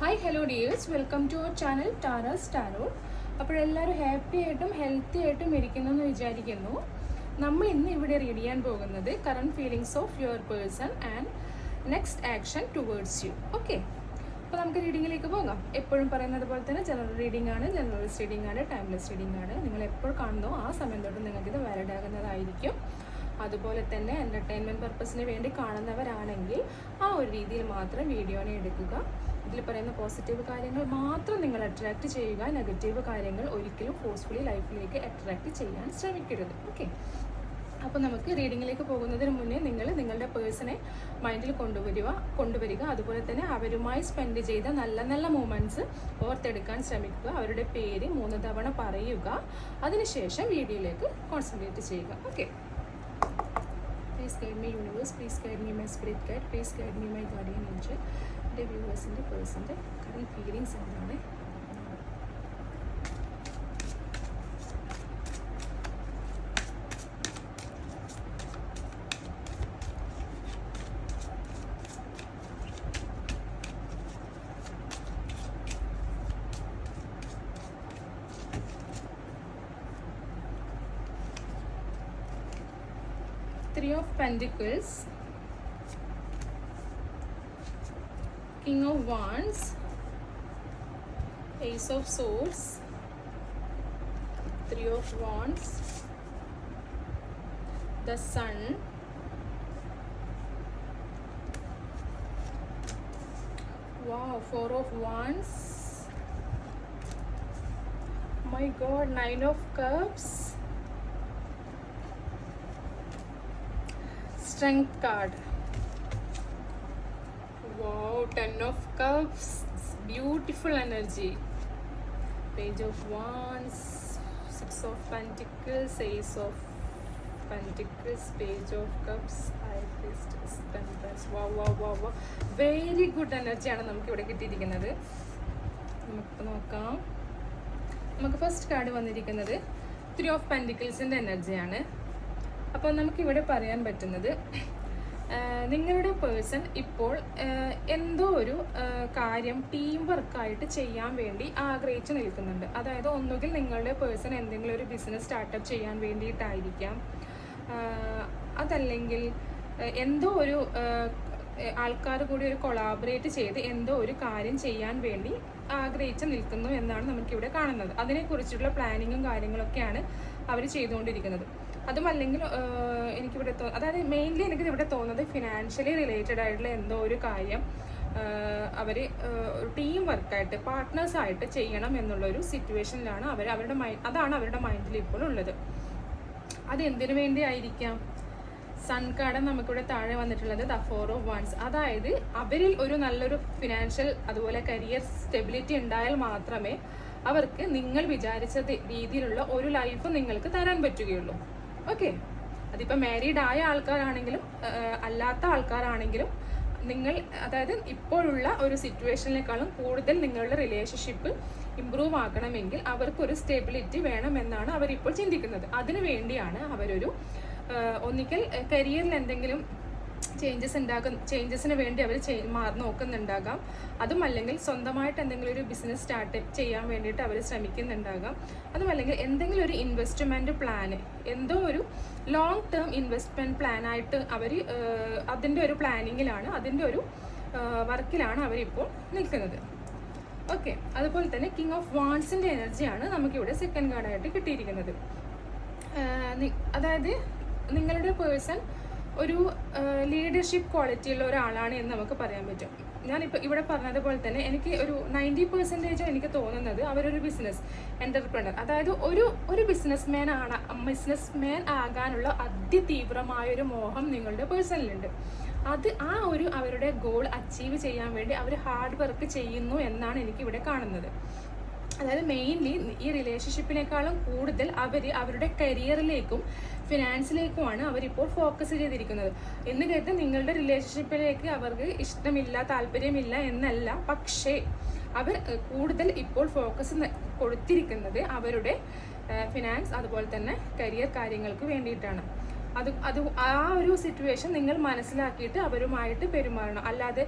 Hi hello dears welcome to our channel Tara's tarot അപ്പോൾ എല്ലാവരും happy ആയിട്ടും healthy ആയിട്ടും ഇരിക്കുന്നു എന്ന് വിചാരിക്കുന്നു. നമ്മൾ ഇന്ന് ഇവിടെ റീഡ് ചെയ്യാൻ പോകുന്നത് current feelings of your person and next action towards you okay അപ്പോൾ നമുക്ക് റീഡിങ്ങിലേക്ക് പോകാം. എപ്പോഴും പറയുന്നത് പോലെ തന്നെ ജനറൽ റീഡിംഗ് ആണ്. ജനറൽ റീഡിംഗ് ആണ് ടൈംലെസ് റീഡിംഗ് ആണ്. നിങ്ങൾ എപ്പോൾ കാണുന്നോ ആ സമയം തൊട്ട് നിങ്ങൾക്കിത് വാലിഡ് ആകുന്നതായിരിക്കും. അതുപോലെ തന്നെ എന്റർടൈൻമെന്റ് പർപ്പസിന് വേണ്ടി കാണുന്നവരാണെങ്കിൽ ആ ഒരു രീതിയിൽ മാത്രം വീഡിയോനെ എടുക്കുക. ഇതിൽ പറയുന്ന പോസിറ്റീവ് കാര്യങ്ങൾ മാത്രം നിങ്ങൾ അട്രാക്റ്റ് ചെയ്യുക. നെഗറ്റീവ് കാര്യങ്ങൾ ഒരിക്കലും ഫോഴ്സ്ഫുള്ളി ലൈഫിലേക്ക് അട്രാക്റ്റ് ചെയ്യാൻ ശ്രമിക്കരുത്. ഓക്കെ അപ്പോൾ നമുക്ക് റീഡിങ്ങിലേക്ക് പോകുന്നതിന് മുന്നേ നിങ്ങൾ നിങ്ങളുടെ പേഴ്സണെ മൈൻഡിൽ കൊണ്ടുവരിക കൊണ്ടുവരിക. അതുപോലെ തന്നെ അവരുമായി സ്പെൻഡ് ചെയ്ത നല്ല നല്ല മൂമെന്റ്സ് ഓർത്തെടുക്കാൻ ശ്രമിക്കുക. അവരുടെ പേര് മൂന്ന് തവണ പറയുക. അതിനുശേഷം വീഡിയോയിലേക്ക് കോൺസെൻട്രേറ്റ് ചെയ്യുക. Okay please guide my universe please guide me my spirit guide please guide me my guardian angel എന്റെ വ്യൂവേഴ്സിന്റെ പേഴ്സന്റെ കറണ്ട് ഫീലിങ്സ് എന്താണ് Pentacles, King of Wands, Ace of Swords, Three of Wands, the Sun, wow, Four of Wands, my god, Nine of Cups. Page of wands six of pentacles ace of pentacles page of cups high priestess temperance wow wow wow wow very good energy ആണ് നമുക്ക് ഇവിടെ കിട്ടിയിരിക്കുന്നത് നമുക്ക് നോക്കാം നമുക്ക് first card വന്നിരിക്കുന്നത് three of പെന്റിക്കിൾസിന്റെ എനർജിയാണ് അപ്പോൾ നമുക്കിവിടെ പറയാൻ പറ്റുന്നത് നിങ്ങളുടെ പേഴ്സൺ ഇപ്പോൾ എന്തോ ഒരു കാര്യം ടീം വർക്കായിട്ട് ചെയ്യാൻ വേണ്ടി ആഗ്രഹിച്ചു നിൽക്കുന്നുണ്ട്. അതായത് ഒന്നുകിൽ നിങ്ങളുടെ പേഴ്സൺ എന്തെങ്കിലും ഒരു ബിസിനസ് സ്റ്റാർട്ടപ്പ് ചെയ്യാൻ വേണ്ടിയിട്ടായിരിക്കാം അതല്ലെങ്കിൽ എന്തോ ഒരു ആൾക്കാർ കൂടി ഒരു കൊളാബറേറ്റ് ചെയ്ത് എന്തോ ഒരു കാര്യം ചെയ്യാൻ വേണ്ടി ആഗ്രഹിച്ച് നിൽക്കുന്നു എന്നാണ് നമുക്കിവിടെ കാണുന്നത്. അതിനെക്കുറിച്ചുള്ള പ്ലാനിങ്ങും കാര്യങ്ങളൊക്കെയാണ് അവർ ചെയ്തുകൊണ്ടിരിക്കുന്നത്. അതുമല്ലെങ്കിൽ എനിക്ക് എനിക്കിവിടെ തോ അതായത് മെയിൻലി എനിക്ക് ഇവിടെ തോന്നുന്നത് ഫിനാൻഷ്യലി റിലേറ്റഡ് ആയിട്ടുള്ള എന്തോ ഒരു കാര്യം അവർ ടീം വർക്കായിട്ട് പാർട്ട്നേഴ്സായിട്ട് ചെയ്യണം എന്നുള്ളൊരു സിറ്റുവേഷനിലാണ് അവർ അവരുടെ മൈൻഡ് അതാണ് അവരുടെ മൈൻഡിൽ ഇപ്പോൾ ഉള്ളത്. അത് എന്തിനു വേണ്ടി ആയിരിക്കാം സൺ കാർഡ് നമുക്കിവിടെ താഴെ വന്നിട്ടുള്ളത് ദ ഫോർ ഓഫ് വൺസ് അതായത് അവരിൽ ഒരു നല്ലൊരു ഫിനാൻഷ്യൽ അതുപോലെ കരിയർ സ്റ്റെബിലിറ്റി ഉണ്ടായാൽ മാത്രമേ അവർക്ക് നിങ്ങൾ വിചാരിച്ച രീതിയിലുള്ള ഒരു ലൈഫ് നിങ്ങൾക്ക് തരാൻ പറ്റുകയുള്ളൂ. ഓക്കെ. അതിപ്പോൾ മാരീഡ് ആയ ആൾക്കാരാണെങ്കിലും അല്ലാത്ത ആൾക്കാരാണെങ്കിലും നിങ്ങൾ അതായത് ഇപ്പോഴുള്ള ഒരു സിറ്റുവേഷനിലേക്കാളും കൂടുതൽ നിങ്ങളുടെ റിലേഷൻഷിപ്പ് ഇമ്പ്രൂവ് ആക്കണമെങ്കിൽ അവർക്കൊരു സ്റ്റെബിലിറ്റി വേണമെന്നാണ് അവരിപ്പോൾ ചിന്തിക്കുന്നത്. അതിനു വേണ്ടിയാണ് അവരൊരു ഒന്നിക്കൽ കരിയറിൽ എന്തെങ്കിലും ചേഞ്ചസ് ഉണ്ടാക്കുന്ന ചേഞ്ചസിന് വേണ്ടി അവർ നോക്കുന്നുണ്ടാകാം. അതുമല്ലെങ്കിൽ സ്വന്തമായിട്ട് എന്തെങ്കിലും ഒരു ബിസിനസ് സ്റ്റാർട്ട് ചെയ്യാൻ വേണ്ടിയിട്ട് അവർ ശ്രമിക്കുന്നുണ്ടാകാം. അതുമല്ലെങ്കിൽ എന്തെങ്കിലും ഒരു ഇൻവെസ്റ്റ്മെന്റ് പ്ലാന് എന്തോ ഒരു ലോങ് ടേം ഇൻവെസ്റ്റ്മെന്റ് പ്ലാനായിട്ട് അവർ അതിന്റെ ഒരു പ്ലാനിങ്ങിലാണ് അതിന്റെ ഒരു വർക്കിലാണ് അവരിപ്പോൾ നിൽക്കുന്നത്. ഓക്കെ അതുപോലെ തന്നെ കിങ് ഓഫ് വാൺസിന്റെ എനർജിയാണ് നമുക്കിവിടെ സെക്കൻഡ് കാർഡായിട്ട് കിട്ടിയിരിക്കുന്നത്. അതായത് നിങ്ങളുടെ പേഴ്സൺ ഒരു ലീഡർഷിപ്പ് ക്വാളിറ്റി ഉള്ള ഒരാളാണ് എന്ന് നമുക്ക് പറയാൻ പറ്റും. ഞാനിപ്പോൾ ഇവിടെ പറഞ്ഞതുപോലെ തന്നെ എനിക്ക് ഒരു നയന്റി പെർസെന്റേജ് എനിക്ക് തോന്നുന്നത് അവരൊരു ബിസിനസ് എന്റർപ്രണർ അതായത് ഒരു ഒരു ബിസിനസ് മാൻ ആണ് ബിസിനസ് മാൻ ആകാനുള്ള അതിതീവ്രമായ ഒരു മോഹം നിങ്ങളുടെ പേഴ്സണിലുണ്ട് അത് ആ ഒരു അവരുടെ ഗോൾ അച്ചീവ് ചെയ്യാൻ വേണ്ടി അവർ ഹാർഡ് വർക്ക് ചെയ്യുന്നു എന്നാണ് എനിക്ക് ഇവിടെ കാണുന്നത്. അതായത് മെയിൻലി ഈ റിലേഷൻഷിപ്പിനേക്കാളും കൂടുതൽ അവർ അവരുടെ കരിയറിലേക്കും ഫിനാൻസിലേക്കുമാണ് അവരിപ്പോൾ ഫോക്കസ് ചെയ്തിരിക്കുന്നത്. എന്ന് കരുതി നിങ്ങളുടെ റിലേഷൻഷിപ്പിലേക്ക് അവർക്ക് ഇഷ്ടമില്ല താല്പര്യമില്ല എന്നല്ല പക്ഷേ അവർ കൂടുതൽ ഇപ്പോൾ ഫോക്കസ് കൊടുത്തിരിക്കുന്നത് അവരുടെ ഫിനാൻസ് അതുപോലെ തന്നെ കരിയർ കാര്യങ്ങൾക്ക് വേണ്ടിയിട്ടാണ്. അത് അത് ആ ഒരു സിറ്റുവേഷൻ നിങ്ങൾ മനസ്സിലാക്കിയിട്ട് അവരുമായിട്ട് പെരുമാറണം. അല്ലാതെ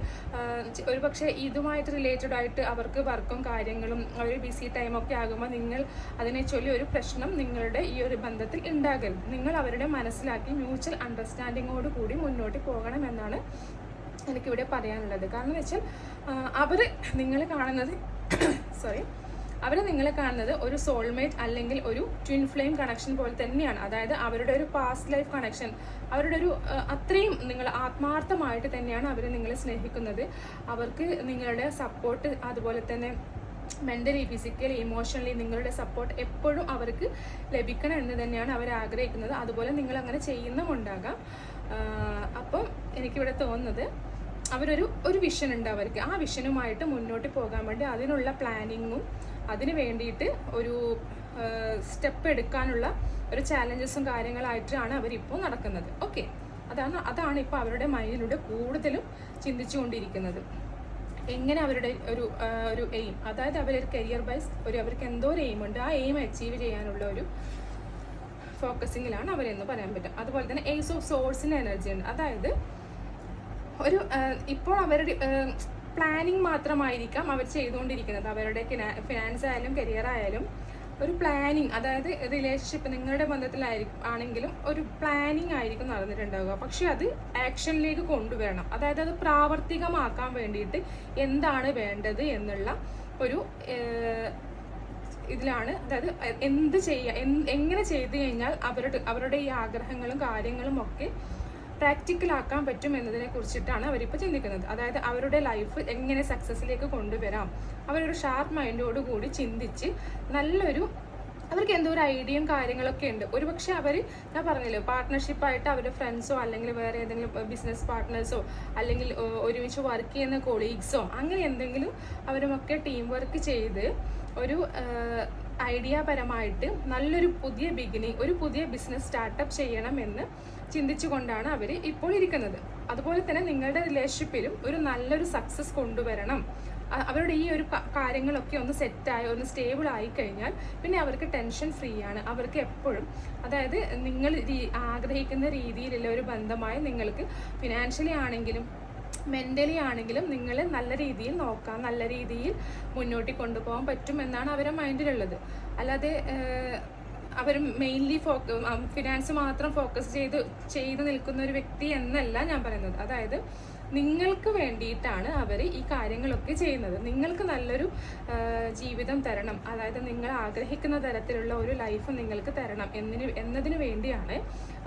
ഒരു പക്ഷേ ഇതുമായിട്ട് റിലേറ്റഡ് ആയിട്ട് അവർക്ക് വർക്കും കാര്യങ്ങളും അവർ ബിസി ടൈമൊക്കെ ആകുമ്പോൾ നിങ്ങൾ അതിനെ ചൊല്ലി ഒരു പ്രശ്നം നിങ്ങളുടെ ഈ ഒരു ബന്ധത്തിൽ ഉണ്ടാകരുത്. നിങ്ങൾ അവരുടെ മനസ്സിലാക്കി മ്യൂച്വൽ അണ്ടർസ്റ്റാൻഡിങ്ങോട് കൂടി മുന്നോട്ട് പോകണം പോകണമെന്നാണ് എനിക്കിവിടെ പറയാനുള്ളത്. കാരണം വെച്ചാൽ അവർ നിങ്ങൾ കാണുന്നത് സോറി അവർ നിങ്ങളെ കാണുന്നത് ഒരു സോൾമേറ്റ് അല്ലെങ്കിൽ ഒരു ട്വിൻ ഫ്ലെയിം കണക്ഷൻ പോലെ തന്നെയാണ്. അതായത് അവരുടെ ഒരു പാസ്റ്റ് ലൈഫ് കണക്ഷൻ അവരുടെ ഒരു അത്രയും നിങ്ങൾ ആത്മാർത്ഥമായിട്ട് തന്നെയാണ് അവർ നിങ്ങളെ സ്നേഹിക്കുന്നത്. അവർക്ക് നിങ്ങളുടെ സപ്പോർട്ട് അതുപോലെ തന്നെ മെന്റലി ഫിസിക്കലി ഇമോഷണലി നിങ്ങളുടെ സപ്പോർട്ട് എപ്പോഴും അവർക്ക് ലഭിക്കണം എന്ന് തന്നെയാണ് അവർ ആഗ്രഹിക്കുന്നത്. അതുപോലെ നിങ്ങൾ അങ്ങനെ ചെയ്യുന്നുമുണ്ടാകാം അപ്പം എനിക്കിവിടെ തോന്നുന്നത് അവരൊരു ഒരു വിഷൻ ഉണ്ട് അവർക്ക്. ആ വിഷനുമായിട്ട് മുന്നോട്ട് പോകാൻ വേണ്ടി അതിനുള്ള പ്ലാനിങ്ങും അതിന് വേണ്ടിയിട്ട് ഒരു സ്റ്റെപ്പ് എടുക്കാനുള്ള ഒരു ചാലഞ്ചസും കാര്യങ്ങളായിട്ടാണ് അവരിപ്പോൾ നടക്കുന്നത്. ഓക്കെ. അതാണ് അതാണ് ഇപ്പോൾ അവരുടെ മൈൻഡിലൂടെ കൂടുതലും ചിന്തിച്ചുകൊണ്ടിരിക്കുന്നത്. എങ്ങനെ അവരുടെ ഒരു ഒരു എയിം അതായത് അവരൊരു കരിയർ വൈസ് ഒരു അവർക്ക് എന്തോ ഒരു എയിം ഉണ്ട്. ആ എയിം അച്ചീവ് ചെയ്യാനുള്ള ഒരു ഫോക്കസിങ്ങിലാണ് അവരെന്ന് പറയാൻ പറ്റും അതുപോലെ തന്നെ എയ്സ് ഓഫ് സോഴ്സിന് എനർജി ഉണ്ട്. അതായത് ഒരു ഇപ്പോൾ അവരുടെ പ്ലാനിങ് മാത്രമായിരിക്കാം അവർ ചെയ്തുകൊണ്ടിരിക്കുന്നത്. അവരുടെ ഫിനാൻസ് ആയാലും കരിയർ ആയാലും ഒരു പ്ലാനിങ് അതായത് റിലേഷൻഷിപ്പ് നിങ്ങളുടെ ബന്ധത്തിലായിരിക്കും ആണെങ്കിലും ഒരു പ്ലാനിങ് ആയിരിക്കും നടന്നിട്ടുണ്ടാവുക. പക്ഷെ അത് ആക്ഷനിലേക്ക് കൊണ്ടുവരണം. അതായത് അത് പ്രാവർത്തികമാക്കാൻ വേണ്ടിയിട്ട് എന്താണ് വേണ്ടത് എന്നുള്ള ഒരു ഇതിലാണ്. അതായത് എന്ത് ചെയ്യുക എങ്ങനെ ചെയ്തു കഴിഞ്ഞാൽ അവരുടെ അവരുടെ ഈ ആഗ്രഹങ്ങളും കാര്യങ്ങളും ഒക്കെ പ്രാക്ടിക്കൽ ആക്കാൻ പറ്റും എന്നതിനെ കുറിച്ചിട്ടാണ് അവരിപ്പോൾ ചിന്തിക്കുന്നത്. അതായത് അവരുടെ ലൈഫ് എങ്ങനെ സക്സസ്സിലേക്ക് കൊണ്ടുവരാം. അവരൊരു ഷാർപ്പ് മൈൻഡോട് കൂടി ചിന്തിച്ച് നല്ലൊരു അവർക്ക് എന്തോ ഒരു ഐഡിയയും കാര്യങ്ങളൊക്കെ ഉണ്ട്. ഒരുപക്ഷെ അവർ ഞാൻ പറഞ്ഞല്ലോ പാർട്ട്ണർഷിപ്പായിട്ട് അവരുടെ ഫ്രണ്ട്സോ അല്ലെങ്കിൽ വേറെ ഏതെങ്കിലും ബിസിനസ് പാർട്ട്നേഴ്സോ അല്ലെങ്കിൽ ഒരുമിച്ച് വർക്ക് ചെയ്യുന്ന കൊളീഗ്സോ അങ്ങനെ എന്തെങ്കിലും അവരുമൊക്കെ ടീം വർക്ക് ചെയ്ത് ഒരു ഐഡിയ പരമായിട്ട് നല്ലൊരു പുതിയ ബിഗിനിങ് ഒരു പുതിയ ബിസിനസ് സ്റ്റാർട്ടപ്പ് ചെയ്യണമെന്ന് ചിന്തിച്ചുകൊണ്ടാണ് അവർ ഇപ്പോൾ ഇരിക്കുന്നത്. അതുപോലെ തന്നെ നിങ്ങളുടെ റിലേഷൻഷിപ്പിലും ഒരു നല്ലൊരു സക്സസ് കൊണ്ടുവരണം. അവരുടെ ഈ ഒരു കാര്യങ്ങളൊക്കെ ഒന്ന് സെറ്റായി ഒന്ന് സ്റ്റേബിൾ ആയി കഴിഞ്ഞാൽ പിന്നെ അവർക്ക് ടെൻഷൻ ഫ്രീ ആണ്. അവർക്ക് എപ്പോഴും അതായത് നിങ്ങൾ ആഗ്രഹിക്കുന്ന രീതിയിലുള്ള ഒരു ബന്ധമായി നിങ്ങൾക്ക് ഫിനാൻഷ്യലി ആണെങ്കിലും മെന്റലി ആണെങ്കിലും നിങ്ങൾ നല്ല രീതിയിൽ നോക്കാം നല്ല രീതിയിൽ മുന്നോട്ട് കൊണ്ടുപോകാൻ പറ്റും എന്നാണ് അവരുടെ മൈൻഡിലുള്ളത്. അല്ലാതെ അവർ മെയിൻലി ഫോക്ക ഫിനാൻസ് മാത്രം ഫോക്കസ് ചെയ്ത് ചെയ്ത് നിൽക്കുന്ന ഒരു വ്യക്തി എന്നല്ല ഞാൻ പറയുന്നത്. അതായത് നിങ്ങൾക്ക് വേണ്ടിയിട്ടാണ് അവർ ഈ കാര്യങ്ങളൊക്കെ ചെയ്യുന്നത്. നിങ്ങൾക്ക് നല്ലൊരു ജീവിതം തരണം. അതായത് നിങ്ങൾ ആഗ്രഹിക്കുന്ന തരത്തിലുള്ള ഒരു ലൈഫ് നിങ്ങൾക്ക് തരണം എന്നതിന് എന്നതിന് വേണ്ടിയാണ്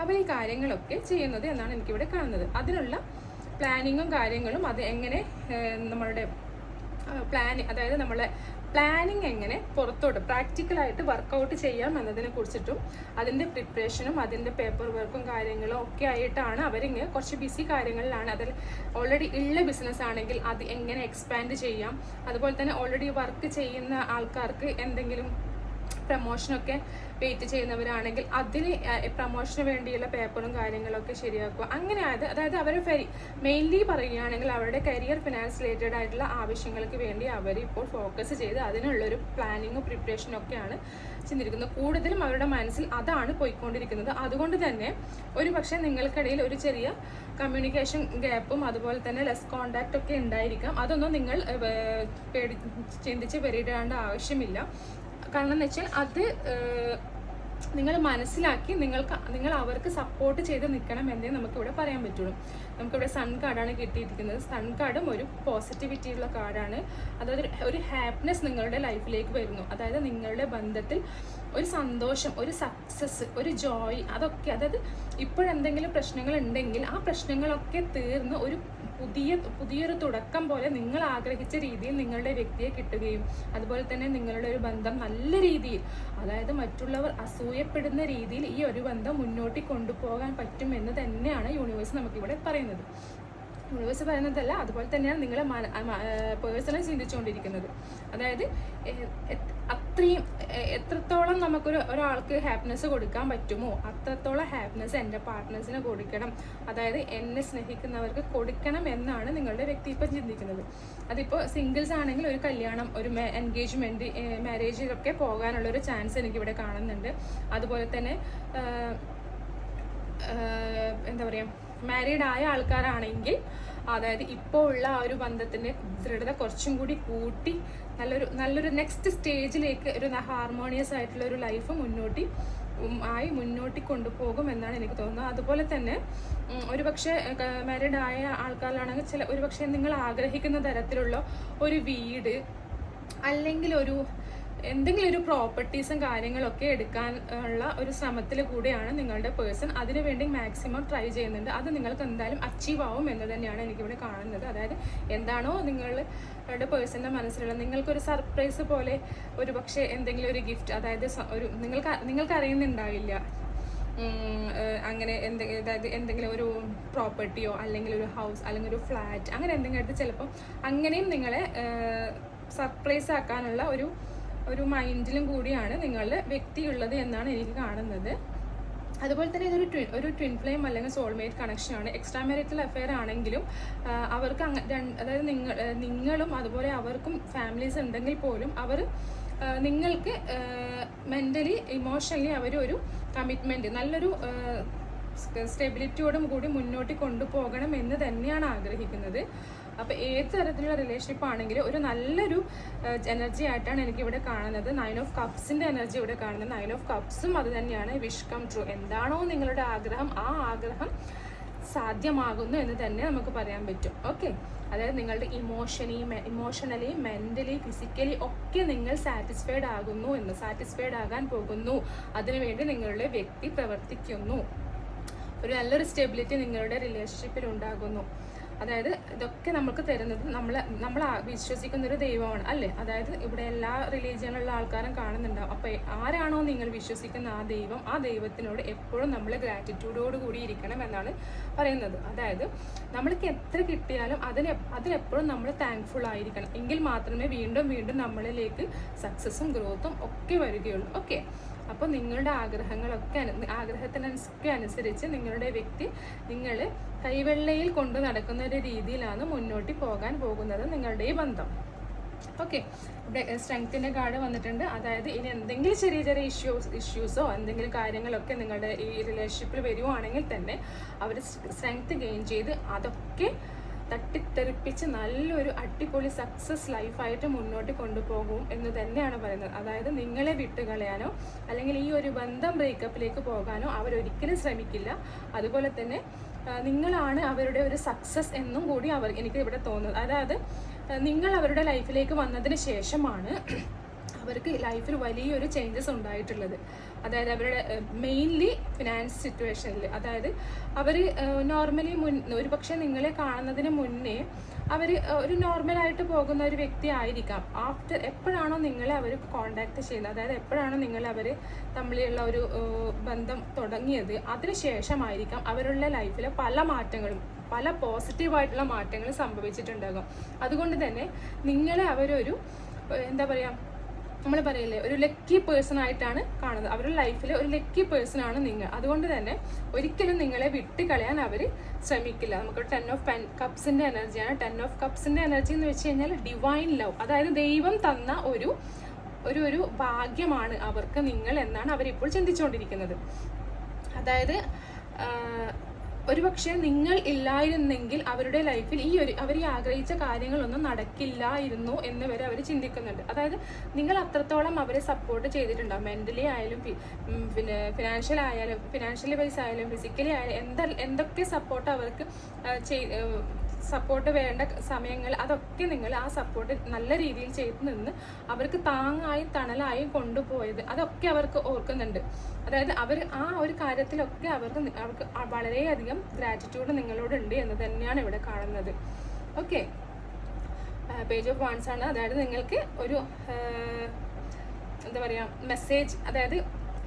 അവർ ഈ കാര്യങ്ങളൊക്കെ ചെയ്യുന്നത് എന്നാണ് എനിക്കിവിടെ കാണുന്നത്. അതിനുള്ള പ്ലാനിങ്ങും കാര്യങ്ങളും അത് എങ്ങനെ നമ്മളുടെ പ്ലാൻ അതായത് നമ്മളെ പ്ലാനിങ് എങ്ങനെ പുറത്തോട്ട് പ്രാക്ടിക്കലായിട്ട് വർക്കൗട്ട് ചെയ്യാം എന്നതിനെ കുറിച്ചിട്ടും അതിന്റെ പ്രിപ്പറേഷനും അതിന്റെ പേപ്പർ വർക്കും കാര്യങ്ങളും ഒക്കെ ആയിട്ടാണ് അവരിങ്ങനെ കുറച്ച് ബിസി കാര്യങ്ങളിലാണ്. അതിൽ ഓൾറെഡി ഉള്ള ബിസിനസ് ആണെങ്കിൽ അത് എങ്ങനെ എക്സ്പാൻഡ് ചെയ്യാം. അതുപോലെ തന്നെ ഓൾറെഡി വർക്ക് ചെയ്യുന്ന ആൾക്കാർക്ക് എന്തെങ്കിലും പ്രമോഷനൊക്കെ വെയിറ്റ് ചെയ്യുന്നവരാണെങ്കിൽ അതിന് പ്രമോഷന് വേണ്ടിയുള്ള പേപ്പറും കാര്യങ്ങളൊക്കെ ശരിയാക്കുക. അങ്ങനെ അത് അതായത് അവർ മെയിൻലി പറയുകയാണെങ്കിൽ അവരുടെ കരിയർ ഫിനാൻസ് റിലേറ്റഡ് ആയിട്ടുള്ള ആവശ്യങ്ങൾക്ക് വേണ്ടി അവർ ഇപ്പോൾ ഫോക്കസ് ചെയ്ത് അതിനുള്ളൊരു പ്ലാനിങ്ങും പ്രിപ്പറേഷനും ഒക്കെയാണ് ചിന്തിരിക്കുന്നത് കൂടുതലും അവരുടെ മനസ്സിൽ അതാണ് പോയിക്കൊണ്ടിരിക്കുന്നത്. അതുകൊണ്ട് തന്നെ ഒരു പക്ഷേ നിങ്ങൾക്കിടയിൽ ഒരു ചെറിയ കമ്മ്യൂണിക്കേഷൻ ഗ്യാപ്പും അതുപോലെ തന്നെ ലെസ് കോണ്ടാക്റ്റ് ഒക്കെ ഉണ്ടായിരിക്കാം. അതൊന്നും നിങ്ങൾ പേടി ചിന്തിച്ച് പെരിയിടേണ്ട ആവശ്യമില്ല. കാരണം എന്ന് വെച്ചാൽ അത് നിങ്ങൾ മനസ്സിലാക്കി നിങ്ങൾക്ക് നിങ്ങൾ അവർക്ക് സപ്പോർട്ട് ചെയ്ത് നിൽക്കണം എന്നേ നമുക്ക് ഇവിടെ പറയാൻ പറ്റുള്ളൂ. നമുക്കിവിടെ സൺ കാർഡാണ് കിട്ടിയിരിക്കുന്നത്. സൺ കാർഡും ഒരു പോസിറ്റിവിറ്റി ഉള്ള കാർഡാണ് അതായത് ഒരു- ഹാപ്പിനെസ് നിങ്ങളുടെ ലൈഫിലേക്ക് വരുന്നു. അതായത് നിങ്ങളുടെ ബന്ധത്തിൽ ഒരു സന്തോഷം ഒരു സക്സസ് ഒരു ജോയ് അതൊക്കെ അതായത് ഇപ്പോഴെന്തെങ്കിലും പ്രശ്നങ്ങൾ ഉണ്ടെങ്കിൽ ആ പ്രശ്നങ്ങളൊക്കെ തീർന്ന് ഒരു പുതിയ പുതിയൊരു തുടക്കം പോലെ നിങ്ങൾ ആഗ്രഹിച്ച രീതിയിൽ നിങ്ങളുടെ വ്യക്തിയെ കിട്ടുകയും അതുപോലെ തന്നെ നിങ്ങളുടെ ഒരു ബന്ധം നല്ല രീതിയിൽ അതായത് മറ്റുള്ളവർ അസൂയപ്പെടുന്ന രീതിയിൽ ഈ ഒരു ബന്ധം മുന്നോട്ട് കൊണ്ടുപോകാൻ പറ്റും എന്ന് തന്നെയാണ് യൂണിവേഴ്സ് നമുക്കിവിടെ പറയുന്നത്. യൂണിവേഴ്സ് പറയുന്നതല്ല അതുപോലെ തന്നെയാണ് നിങ്ങളെ പേഴ്സണൽ ചിന്തിച്ചുകൊണ്ടിരിക്കുന്നത്. അതായത് എ- എ- അത്രയും എത്രത്തോളം നമുക്കൊരു ഒരാൾക്ക് ഹാപ്പിനെസ് കൊടുക്കാൻ പറ്റുമോ അത്രത്തോളം ഹാപ്പിനെസ് എന്റെ പാർട്ട്നേഴ്സിന് കൊടുക്കണം. അതായത് എന്നെ സ്നേഹിക്കുന്നവർക്ക് കൊടുക്കണം എന്നാണ് നിങ്ങളുടെ വ്യക്തി ഇപ്പം ചിന്തിക്കുന്നത്. അതിപ്പോൾ സിംഗിൾസ് ആണെങ്കിൽ ഒരു കല്യാണം ഒരു എൻഗേജ്മെന്റ് മാരേജിലൊക്കെ പോകാനുള്ള ഒരു ചാൻസ് എനിക്കിവിടെ കാണുന്നുണ്ട്. അതുപോലെ തന്നെ എന്താ പറയുക മാരീഡ് ആയ ആൾക്കാരാണെങ്കിൽ അതായത് ഇപ്പോൾ ഉള്ള ആ ഒരു ബന്ധത്തിന്റെ ദൃഢത കുറച്ചും കൂടി കൂട്ടി നല്ലൊരു നല്ലൊരു നെക്സ്റ്റ് സ്റ്റേജിലേക്ക് ഒരു ഹാർമോണിയസ് ആയിട്ടുള്ള ഒരു ലൈഫ് മുന്നോട്ട് ആയി മുന്നോട്ട് കൊണ്ടുപോകും എന്നാണ് എനിക്ക് തോന്നുന്നത്. അതുപോലെ തന്നെ ഒരുപക്ഷെ മാരീഡ് ആയ ആൾക്കാരാണെങ്കിൽ ചില ഒരുപക്ഷെ നിങ്ങൾ ആഗ്രഹിക്കുന്ന തരത്തിലുള്ള ഒരു വീട് അല്ലെങ്കിൽ ഒരു എന്തെങ്കിലും ഒരു പ്രോപ്പർട്ടീസും കാര്യങ്ങളൊക്കെ എടുക്കാൻ ഉള്ള ഒരു ശ്രമത്തിൽ കൂടെയാണ് നിങ്ങളുടെ പേഴ്സൺ അതിനുവേണ്ടി മാക്സിമം ട്രൈ ചെയ്യുന്നുണ്ട്. അത് നിങ്ങൾക്ക് എന്തായാലും അച്ചീവ് ആവും എന്ന് തന്നെയാണ് എനിക്കിവിടെ കാണുന്നത്. അതായത് എന്താണോ നിങ്ങളുടെ പേഴ്സണിന്റെ മനസ്സിലുള്ള നിങ്ങൾക്കൊരു സർപ്രൈസ് പോലെ ഒരു പക്ഷേ എന്തെങ്കിലും ഒരു ഗിഫ്റ്റ് അതായത് ഒരു നിങ്ങൾക്ക് നിങ്ങൾക്ക് അറിയുന്നുണ്ടാവില്ല അങ്ങനെ എന്തെങ്കിലും അതായത് എന്തെങ്കിലും ഒരു പ്രോപ്പർട്ടിയോ അല്ലെങ്കിൽ ഒരു ഹൗസ് അല്ലെങ്കിൽ ഒരു ഫ്ലാറ്റ് അങ്ങനെ എന്തെങ്കിലും എടുത്ത് ചിലപ്പോൾ അങ്ങനെയും നിങ്ങളെ സർപ്രൈസ് ആക്കാനുള്ള ഒരു ഒരു മൈൻഡിലും കൂടിയാണ് നിങ്ങളുടെ വ്യക്തി ഉള്ളത് എന്നാണ് എനിക്ക് കാണുന്നത്. അതുപോലെ തന്നെ ഇതൊരു ട്വിൻ ഒരു ട്വിൻ ഫ്ലെയിം അല്ലെങ്കിൽ സോൾമേറ്റ് കണക്ഷനാണ്. എക്സ്ട്രാ മാരിറ്റൽ അഫെയർ ആണെങ്കിലും അവർക്ക് അതായത് നിങ്ങൾ നിങ്ങളും അതുപോലെ അവർക്കും ഫാമിലീസ് ഉണ്ടെങ്കിൽ പോലും അവർ നിങ്ങൾക്ക് മെന്റലി ഇമോഷണലി അവർ ഒരു കമ്മിറ്റ്മെന്റ് നല്ലൊരു സ്റ്റെബിലിറ്റിയോടും കൂടി മുന്നോട്ട് കൊണ്ടുപോകണം എന്ന് തന്നെയാണ് ആഗ്രഹിക്കുന്നത്. അപ്പോൾ ഏത് തരത്തിലുള്ള റിലേഷൻഷിപ്പ് ആണെങ്കിലും ഒരു നല്ലൊരു എനർജി ആയിട്ടാണ് എനിക്ക് ഇവിടെ കാണുന്നത് നയൻ ഓഫ് കപ്സിന്റെ എനർജി ഇവിടെ കാണുന്നത്. നയൻ ഓഫ് കപ്സും അത് തന്നെയാണ്. വിഷ് കം ട്രൂ എന്താണോ നിങ്ങളുടെ ആഗ്രഹം ആ ആഗ്രഹം സാധ്യമാകുന്നു എന്ന് തന്നെ നമുക്ക് പറയാൻ പറ്റും. ഓക്കെ അതായത് നിങ്ങളുടെ ഇമോഷനി ഇമോഷണലി മെന്റലി ഫിസിക്കലി ഒക്കെ നിങ്ങൾ സാറ്റിസ്ഫൈഡ് ആകുന്നു എന്ന് സാറ്റിസ്ഫൈഡ് ആകാൻ പോകുന്നു. അതിനുവേണ്ടി നിങ്ങളുടെ വ്യക്തി പ്രവർത്തിക്കുന്നു. ഒരു നല്ലൊരു സ്റ്റെബിലിറ്റി നിങ്ങളുടെ റിലേഷൻഷിപ്പിൽ ഉണ്ടാകുന്നു. അതായത് ഇതൊക്കെ നമുക്ക് തരുന്നത് നമ്മൾ നമ്മൾ വിശ്വസിക്കുന്ന ഒരു ദൈവമാണ് അല്ലേ? അതായത് ഇവിടെ എല്ലാ റിലീജിയനിലുള്ള ആൾക്കാരും കാണുന്നുണ്ടാവും. അപ്പോൾ ആരാണോ നിങ്ങൾ വിശ്വസിക്കുന്ന ആ ദൈവം ആ ദൈവത്തിനോട് എപ്പോഴും നമ്മൾ ഗ്രാറ്റിറ്റ്യൂഡോട് കൂടി ഇരിക്കണം എന്നാണ് പറയുന്നത്. അതായത് നമ്മൾക്ക് എത്ര കിട്ടിയാലും അതിന് അതിനെപ്പോഴും നമ്മൾ താങ്ക്ഫുൾ ആയിരിക്കണം. എങ്കിൽ മാത്രമേ വീണ്ടും വീണ്ടും നമ്മളിലേക്ക് സക്സസും ഗ്രോത്തും ഒക്കെ വരികയുള്ളൂ. ഓക്കെ അപ്പോൾ നിങ്ങളുടെ ആഗ്രഹങ്ങളൊക്കെ ആഗ്രഹത്തിനൊക്കെ അനുസരിച്ച് നിങ്ങളുടെ വ്യക്തി നിങ്ങൾ കൈവെള്ളയിൽ കൊണ്ടു നടക്കുന്ന ഒരു രീതിയിലാണ് മുന്നോട്ട് പോകാൻ പോകുന്നത് നിങ്ങളുടെ ഈ ബന്ധം. ഓക്കെ സ്ട്രെങ്ത്തിന്റെ കാർഡ് വന്നിട്ടുണ്ട്. അതായത് ഇനി എന്തെങ്കിലും ചെറിയ ചെറിയ ഇഷ്യൂസ് ഇഷ്യൂസോ എന്തെങ്കിലും കാര്യങ്ങളൊക്കെ നിങ്ങളുടെ ഈ റിലേഷൻഷിപ്പിൽ വരുവാണെങ്കിൽ തന്നെ അവർ സ്ട്രെങ്ത് ഗെയിൻ ചെയ്ത് അതൊക്കെ തട്ടിത്തെറിപ്പിച്ച് നല്ലൊരു അടിപൊളി സക്സസ് ലൈഫായിട്ട് മുന്നോട്ട് കൊണ്ടുപോകും എന്ന് തന്നെയാണ് പറയുന്നത്. അതായത് നിങ്ങളെ വിട്ടുകളയാനോ അല്ലെങ്കിൽ ഈ ഒരു ബന്ധം ബ്രേക്കപ്പിലേക്ക് പോകാനോ അവരൊരിക്കലും ശ്രമിക്കില്ല. അതുപോലെ തന്നെ നിങ്ങളാണ് അവരുടെ ഒരു സക്സസ് എന്നും കൂടി അവർ എനിക്ക് ഇവിടെ തോന്നുന്നത്. അതായത് നിങ്ങൾ അവരുടെ ലൈഫിലേക്ക് വന്നതിന് ശേഷമാണ് അവർക്ക് ലൈഫിൽ വലിയൊരു ചേഞ്ചസ് ഉണ്ടായിട്ടുള്ളത്. അതായത് അവരുടെ മെയിൻലി ഫിനാൻസ് സിറ്റുവേഷനിൽ അതായത് അവർ നോർമലി മുൻ ഒരു പക്ഷേ നിങ്ങളെ കാണുന്നതിന് മുന്നേ അവർ ഒരു നോർമലായിട്ട് പോകുന്ന ഒരു വ്യക്തി ആയിരിക്കാം. ആഫ്റ്റർ എപ്പോഴാണോ നിങ്ങളെ അവർ കോണ്ടാക്ട് ചെയ്യുന്നത്? അതായത് എപ്പോഴാണോ നിങ്ങൾ അവർ തമ്മിലുള്ള ഒരു ബന്ധം തുടങ്ങിയത്? അതിന് ശേഷമായിരിക്കാം അവരുടെ ലൈഫിലെ പല മാറ്റങ്ങളും പല പോസിറ്റീവായിട്ടുള്ള മാറ്റങ്ങൾ സംഭവിച്ചിട്ടുണ്ടാകും അതുകൊണ്ട് തന്നെ നിങ്ങളെ അവരൊരു എന്താ പറയുക നമ്മൾ പറയില്ലേ ഒരു ലക്കി പേഴ്സൺ ആയിട്ടാണ് കാണുന്നത്. അവരുടെ ലൈഫിൽ ഒരു ലക്കി പേഴ്സൺ ആണ് നിങ്ങൾ. അതുകൊണ്ട് തന്നെ ഒരിക്കലും നിങ്ങളെ വിട്ട് കളയാൻ അവർ ശ്രമിക്കില്ല. നമുക്ക് ടെൻ ഓഫ് പെൻ കപ്സിന്റെ എനർജിയാണ് ടെൻ ഓഫ് കപ്സിന്റെ എനർജി എന്ന് വെച്ച് കഴിഞ്ഞാൽ ഡിവൈൻ ലവ് അതായത് ദൈവം തന്ന ഒരു ഒരു ഒരു ഭാഗ്യമാണ് അവർക്ക് നിങ്ങൾ എന്നാണ് അവരിപ്പോൾ ചിന്തിച്ചുകൊണ്ടിരിക്കുന്നത് അതായത് ആഹ്, ഒരുപക്ഷെ നിങ്ങൾ ഇല്ലായിരുന്നെങ്കിൽ അവരുടെ ലൈഫിൽ ഈ ഒരു അവർ ഈ ആഗ്രഹിച്ച കാര്യങ്ങളൊന്നും നടക്കില്ലായിരുന്നു എന്ന് വരെ അവർ ചിന്തിക്കുന്നുണ്ട്. അതായത് നിങ്ങൾ അത്രത്തോളം അവരെ സപ്പോർട്ട് ചെയ്തിട്ടുണ്ടാവും. മെന്റലി ആയാലും പിന്നെ ഫിനാൻഷ്യൽ ആയാലും ഫിനാൻഷ്യലി വൈസ് ആയാലും ഫിസിക്കലി ആയാലും എന്ത എന്തൊക്കെ സപ്പോർട്ട് അവർക്ക് സപ്പോർട്ട് വേണ്ട സമയങ്ങൾ അതൊക്കെ നിങ്ങൾ ആ സപ്പോർട്ട് നല്ല രീതിയിൽ ചെയ്ത് നിന്ന് അവർക്ക് താങ്ങായും തണലായും കൊണ്ടുപോയത് അതൊക്കെ അവർക്ക് ഓർക്കുന്നുണ്ട്. അതായത് അവർ ആ ഒരു കാര്യത്തിലൊക്കെ അവർക്ക് അവർക്ക് വളരെയധികം ഗ്രാറ്റിറ്റ്യൂഡ് നിങ്ങളോടുണ്ട് എന്ന് തന്നെയാണ് ഇവിടെ കാണുന്നത്. ഓക്കെ പേജ് ഓഫ് വാൺസ് ആണ്. അതായത് നിങ്ങൾക്ക് ഒരു എന്താ പറയുക മെസ്സേജ് അതായത്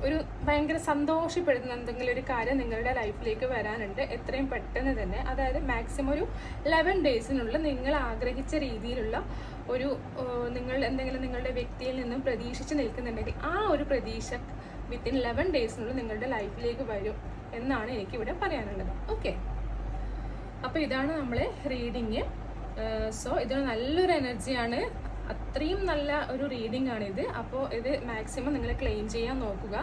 ഒരു ഭയങ്കര സന്തോഷപ്പെടുന്ന എന്തെങ്കിലും ഒരു കാര്യം നിങ്ങളുടെ ലൈഫിലേക്ക് വരാനുണ്ട് എത്രയും പെട്ടെന്ന് തന്നെ. അതായത് മാക്സിമം ഒരു ലെവൻ ഡേയ്സിനുള്ളിൽ നിങ്ങൾ ആഗ്രഹിച്ച രീതിയിലുള്ള ഒരു നിങ്ങൾ എന്തെങ്കിലും നിങ്ങളുടെ വ്യക്തിയിൽ നിന്നും പ്രതീക്ഷിച്ച് നിൽക്കുന്നുണ്ടെങ്കിൽ ആ ഒരു പ്രതീക്ഷ വിത്തിൻ ലെവൻ ഡേയ്സിനുള്ളിൽ നിങ്ങളുടെ ലൈഫിലേക്ക് വരും എന്നാണ് എനിക്കിവിടെ പറയാനുള്ളത്. ഓക്കെ അപ്പോൾ ഇതാണ് നമ്മളെ റീഡിങ് സോ ഇതൊരു നല്ലൊരു എനർജിയാണ് അത്രയും നല്ല ഒരു റീഡിംഗ് ആണിത് അപ്പോൾ ഇത് മാക്സിമം നിങ്ങൾ ക്ലെയിം ചെയ്യാൻ നോക്കുക.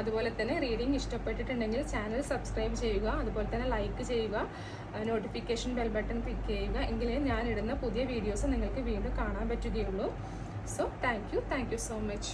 അതുപോലെ തന്നെ റീഡിംഗ് ഇഷ്ടപ്പെട്ടിട്ടുണ്ടെങ്കിൽ ചാനൽ സബ്സ്ക്രൈബ് ചെയ്യുക. അതുപോലെ തന്നെ ലൈക്ക് ചെയ്യുക. നോട്ടിഫിക്കേഷൻ ബെൽ ബട്ടൺ ക്ലിക്ക് ചെയ്യുക. എങ്കിലേ ഞാൻ ഇടുന്ന പുതിയ വീഡിയോസ് നിങ്ങൾക്ക് വീണ്ടും കാണാൻ പറ്റുകയുള്ളൂ. So thank you thank you so much